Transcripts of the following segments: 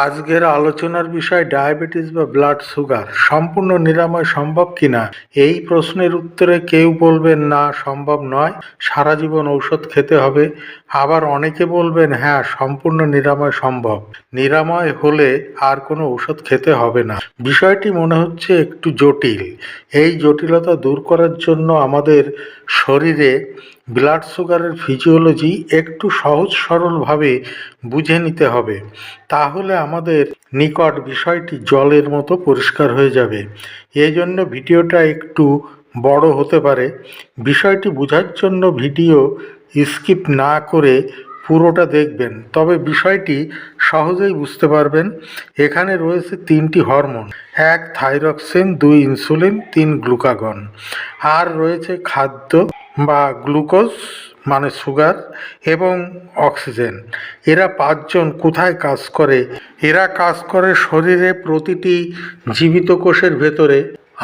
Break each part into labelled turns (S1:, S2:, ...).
S1: আজকের আলোচনার বিষয় ডায়াবেটিস বা ব্লাড সুগার। সম্পূর্ণ নিরাময় সম্ভব কিনা? এই প্রশ্নের উত্তরে কেউ বলবেন, না, সম্ভব নয়। সারা জীবন ঔষধ খেতে হবে। আবার অনেকে বলবেন হ্যাঁ সম্পূর্ণ নিরাময় সম্ভব। নিরাময় হলে আর কোনো ঔষধ খেতে হবে না। বিষয়টি মনে হচ্ছে একটু জটিল। এই জটিলতা দূর করার জন্য আমাদের শরীরে ব্লাড সুগারের ফিজিওলজি একটু সহজ সরলভাবে বুঝে নিতে হবে। তাহলে আমাদের নিকট বিষয়টি জলের মতো পরিষ্কার হয়ে যাবে। এই জন্য ভিডিওটা একটু বড় হতে পারে। বিষয়টি বোঝার জন্য ভিডিও স্কিপ না করে পুরোটা দেখবেন। তবে বিষয়টি সহজেই বুঝতে পারবেন। এখানে রয়েছে তিনটি হরমোন। এক থাইরক্সিন, দুই ইনসুলিন, তিন গ্লুকাগন। আর রয়েছে খাদ্য বা গ্লুকোজ। মানে সুগার এবং অক্সিজেন। এরা পাঁচজন কোথায় কাজ করে? এরা কাজ করে শরীরে প্রতিটি জীবিত কোষের ভেতরে।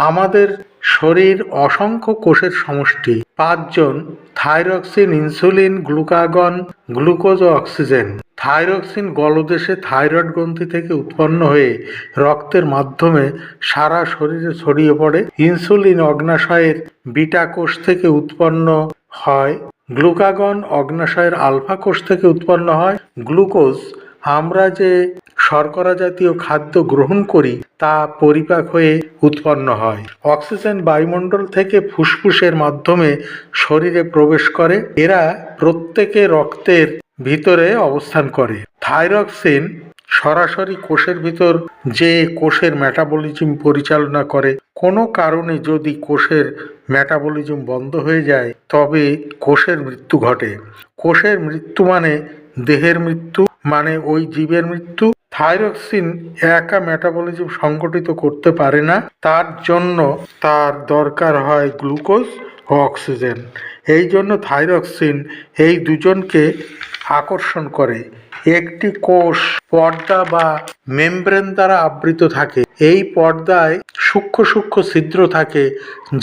S1: আমাদের শরীর অসংখ্য কোষের সমষ্টি। পাঁচজন থাইরক্সিন, ইনসুলিন, গ্লুকাগন, গ্লুকোজ ও অক্সিজেন। থাইরক্সিন গলদেশে থাইরয়েড গ্রন্থি থেকে উৎপন্ন হয়ে রক্তের মাধ্যমে সারা শরীরে ছড়িয়ে পড়ে। ইনসুলিন অগ্নাশয়ের বিটা কোষ থেকে উৎপন্ন হয়। গ্লুকাগন অগ্নাশয়ের আলফা কোষ থেকে উৎপন্ন হয়। গ্লুকোজ আমরা যে শর্করা জাতীয় খাদ্য গ্রহণ করি, তা পরিপাক হয়ে উৎপন্ন হয়। অক্সিজেন বায়ুমণ্ডল থেকে ফুসফুসের মাধ্যমে শরীরে প্রবেশ করে। এরা প্রত্যেকে রক্তের ভিতরে অবস্থান করে। থাইরক্সিন সরাসরি কোষের ভিতর যে কোষের মেটাবলিজম পরিচালনা করে, কোনো কারণে যদি কোষের মেটাবলিজম বন্ধ হয়ে যায়, তবে কোষের মৃত্যু ঘটে। কোষের মৃত্যু মানে দেহের মৃত্যু মানে ওই জীবের মৃত্যু। থাইরক্সিন একা মেটাবলিজম সংগঠিত করতে পারে না, তার জন্য তার দরকার হয় গ্লুকোজ ও অক্সিজেন। এই জন্য থাইরক্সিন এই দুজনকে আকর্ষণ করে। একটি কোষ পর্দা বা মেমব্রেন দ্বারা আবৃত থাকে। এই পর্দায় সূক্ষ্ম সূক্ষ্ম ছিদ্র থাকে,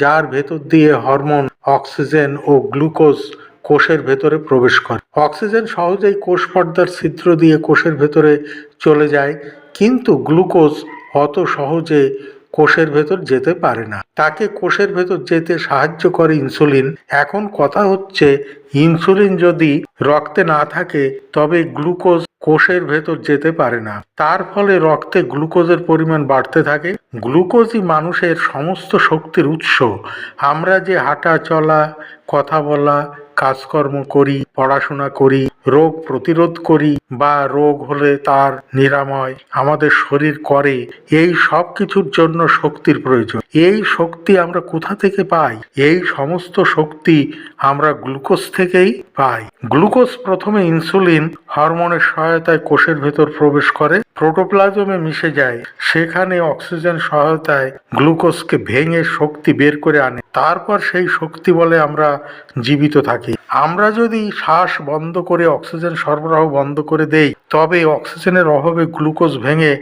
S1: যার ভেতর দিয়ে হরমোন, অক্সিজেন ও গ্লুকোজ কোষের ভেতরে প্রবেশ করে। অক্সিজেন সহজেই কোষ পর্দার ছিদ্র দিয়ে কোষের ভেতরে চলে যায়, কিন্তু গ্লুকোজ অত সহজে কোষের ভেতর যেতে পারে না। তাকে কোষের ভেতর যেতে সাহায্য করে ইনসুলিন। এখন কথা হচ্ছে, ইনসুলিন যদি রক্তে না থাকে, তবে গ্লুকোজ কোষের ভেতর যেতে পারে না। তার ফলে রক্তে গ্লুকোজের পরিমাণ বাড়তে থাকে। গ্লুকোজই মানুষের সমস্ত শক্তির উৎস। আমরা যে হাঁটা চলা, কথা বলা, কাজকর্ম করি পড়াশোনা করি, রোগ প্রতিরোধ করি বা রোগ হলে তার নিরাময় আমাদের শরীর করে, এই সব কিছুর জন্য শক্তির প্রয়োজন। এই শক্তি আমরা কোথা থেকে পাই? এই সমস্ত শক্তি আমরা গ্লুকোজ থেকেই পাই। গ্লুকোজ প্রথমে ইনসুলিন হরমোনের সহায়তায় কোষের ভেতর প্রবেশ করে, প্রোটোপ্লাজমে মিশে যায়। সেখানে অক্সিজেন সহায়তায় গ্লুকোজকে ভেঙে শক্তি বের করে আনে। তারপর সেই শক্তি বলে আমরা জীবিত থাকি। আমরা যদি শ্বাস বন্ধ করে অক্সিজেন সরবরাহ বন্ধ করে দেই, তবে অক্সিজেনের অভাবে গ্লুকোজ ভেঙে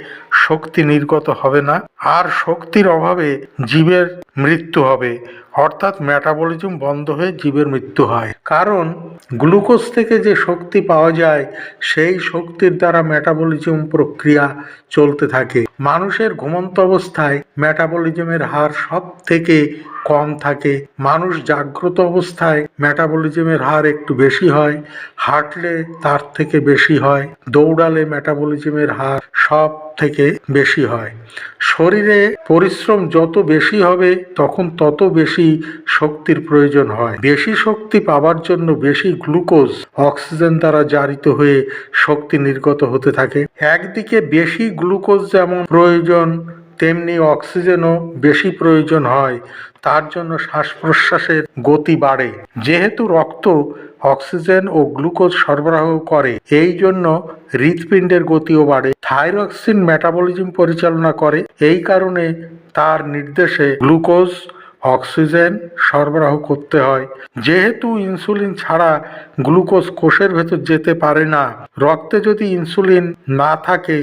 S1: শক্তি নির্গত হবে না। আর শক্তির অভাবে জীবের মৃত্যু হবে। অর্থাৎ মেটাবলিজম বন্ধ হয়ে জীবের মৃত্যু হয়। কারণ গ্লুকোজ থেকে যে শক্তি পাওয়া যায়, সেই শক্তির দ্বারা মেটাবলিজম প্রক্রিয়া চলতে থাকে। মানুষের ঘুমন্ত অবস্থায় মেটাবলিজমের হার সব থেকে কম থাকে। মানুষ জাগ্রত অবস্থায় মেটাবলিজমের হার একটু বেশি হয়, হাঁটলে তার থেকে বেশি হয়, দৌড়ালে মেটাবলিজমের হার সব থেকে বেশি হয়। শরীরে পরিশ্রম যত বেশি হবে তখন তত বেশি শক্তির প্রয়োজন হয়। বেশি শক্তি পাওয়ার জন্য বেশি গ্লুকোজ, অক্সিজেন দ্বারা জারিত হয়ে শক্তি নির্গত হতে থাকে। একদিকে বেশি গ্লুকোজ যেমন প্রয়োজন তেমনি অক্সিজেনও বেশি প্রয়োজন হয়, তার জন্য শ্বাস প্রশ্বাসের গতি বাড়ে। যেহেতু রক্ত অক্সিজেন ও গ্লুকোজ সরবরাহ করে, এই জন্য হৃৎপিণ্ডের গতিও বাড়ে। থাইরক্সিন মেটাবলিজম পরিচালনা করে, এই কারণে তার নির্দেশে গ্লুকোজ অক্সিজেন সরবরাহ করতে হয়। যেহেতু ইনসুলিন ছাড়া গ্লুকোজ কোষের ভেতর যেতে পারে না, রক্তে যদি ইনসুলিন না থাকে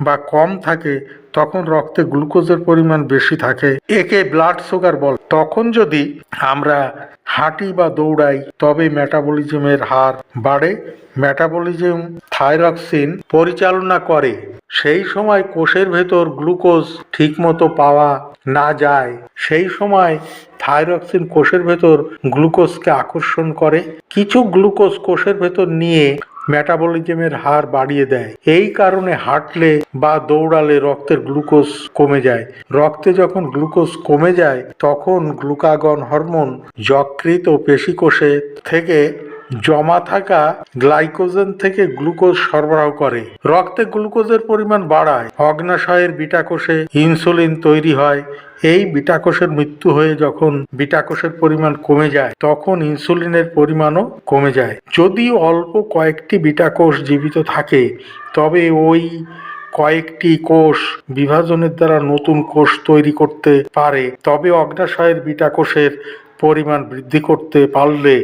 S1: বা কম থাকে, তখন রক্তে গ্লুকোজের পরিমাণ বেশি থাকে। একে ব্লাড সুগার বল। তখন যদি আমরা হাঁটি বা দৌড়াই, তবে মেটাবলিজমের হার বাড়ে, মেটাবলিজম থাইরক্সিন পরিচালনা করে। সেই সময় কোষের ভেতর গ্লুকোজ ঠিকমতো পাওয়া না যায়। সেই সময় থাইরক্সিন কোষের ভেতর গ্লুকোজকে আকর্ষণ করে। কিছু গ্লুকোজ কোষের ভেতর নিয়ে মেটাবলিজমের হার বাড়িয়ে দেয়। এই কারণে হাঁটলে বা দৌড়ালে রক্তের গ্লুকোজ কমে যায়। রক্তে যখন গ্লুকোজ কমে যায়, তখন গ্লুকাগন হরমোন যকৃত ও পেশিকোষে থেকে জমা থাকা গ্লাইকোজেন থেকে গ্লুকোজ সরবরাহ করে। রক্তে গ্লুকোজের পরিমাণ বাড়ায়। অগ্নাশয়ের বিটাকোষে ইনসুলিন তৈরি হয়। এই বিটাকোষের মৃত্যু হয়ে যখন বিটাকোষের পরিমাণ কমে যায়, তখন ইনসুলিনের পরিমাণও কমে যায়। যদি অল্প কয়েকটি বিটা কোষ জীবিত থাকে, তবে ওই কয়েকটি কোষ বিভাজনের দ্বারা নতুন কোষ তৈরি করতে পারে। তবে অগ্নাশয়ের বিটা কোষের পরিমাণ বৃদ্ধি করতে পারলে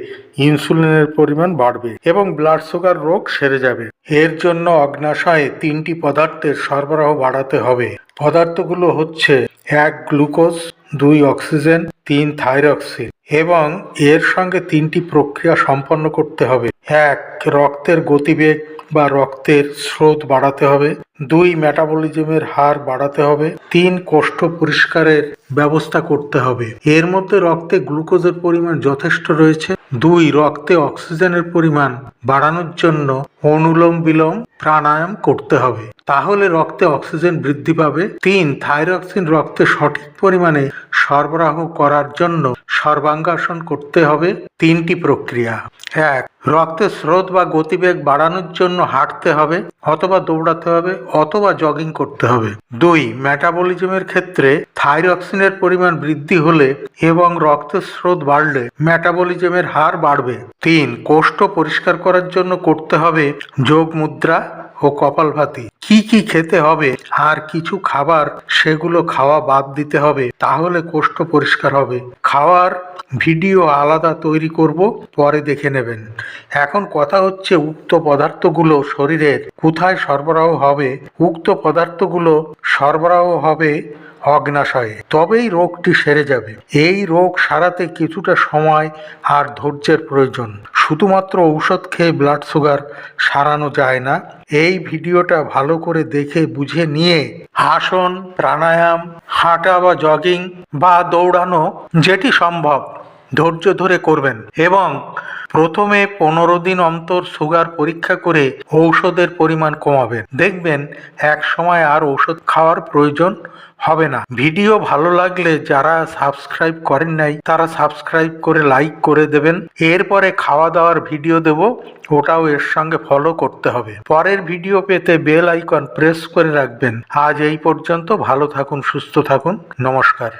S1: ইনসুলিনের পরিমাণ বাড়বে এবং ব্লাড সুগার রোগ সেরে যাবে। এর জন্য অগ্নাশয়ে তিনটি পদার্থের সরবরাহ বাড়াতে হবে। পদার্থগুলো হচ্ছে এক গ্লুকোজ, দুই অক্সিজেন, তিন থাইরক্সিন এবং এর সঙ্গে তিনটি প্রক্রিয়া সম্পন্ন করতে হবে। এক রক্তের গতিবেগ বা রক্তের স্রোত বাড়াতে হবে। দুই, মেটাবলিজমের হার বাড়াতে হবে। তিন, কোষ্ঠ পরিষ্কারের ব্যবস্থা করতে হবে। এর মধ্যে রক্তে গ্লুকোজের পরিমাণ যথেষ্ট রয়েছে। দুই, রক্তে অক্সিজেনের পরিমাণ বাড়ানোর জন্য অনুলোম বিলোম প্রাণায়াম করতে হবে। তাহলে রক্তে অক্সিজেন বৃদ্ধি পাবে। তিন, থাইরক্সিন রক্তে সঠিক পরিমাণে সরবরাহ করার জন্য সর্বাঙ্গাসন করতে হবে। তিনটি প্রক্রিয়া। এক রক্তের স্রোত বা গতিবেগ বাড়ানোর জন্য হাঁটতে হবে, অথবা দৌড়াতে হবে, অথবা জগিং করতে হবে। দুই ম্যাটাবলিজমের ক্ষেত্রে থাইরক্সিনের পরিমাণ বৃদ্ধি হলে এবং রক্তের স্রোত বাড়লে ম্যাটাবলিজমের হার বাড়বে। তিন, কোষ্ঠ পরিষ্কার করার জন্য করতে হবে যোগ মুদ্রা ও কপালভাতি। কি কি খেতে হবে, আর কিছু খাবার সেগুলো খাওয়া বাদ দিতে হবে, তাহলে কোষ্ঠ পরিষ্কার হবে। খাওয়ার ভিডিও আলাদা তৈরি করব, পরে দেখে নেবেন। এখন কথা হচ্ছে উক্ত পদার্থগুলো শরীরের কোথায় সরবরাহ হবে, উক্ত পদার্থগুলো সরবরাহ হবে অগ্নাশয়ে। তবেই রোগটি সেরে যাবে। এই রোগ সারাতে কিছুটা সময় আর ধৈর্যের প্রয়োজন। শুধুমাত্র ঔষধ খেয়ে ব্লাড সুগার সারানো যায় না। এই ভিডিওটা ভালো করে দেখে বুঝে নিয়ে আসন, প্রাণায়াম, হাঁটা বা জগিং বা দৌড়ানো যেটি সম্ভব। ধৈর্য ধরে করবেন এবং প্রথমে পনেরো দিন অন্তর সুগার পরীক্ষা করে ঔষধের পরিমাণ কমাবেন। দেখবেন এক সময় আর ঔষধ খাওয়ার প্রয়োজন হবে না। ভিডিও ভালো লাগলে যারা সাবস্ক্রাইব করেন নাই, তারা সাবস্ক্রাইব করে লাইক করে দেবেন। এরপরে খাওয়া দাওয়ার ভিডিও দেব, ওটাও এর সঙ্গে ফলো করতে হবে। পরের ভিডিও পেতে বেল আইকন প্রেস করে রাখবেন। আজ এই পর্যন্ত ভালো থাকুন, সুস্থ থাকুন। নমস্কার।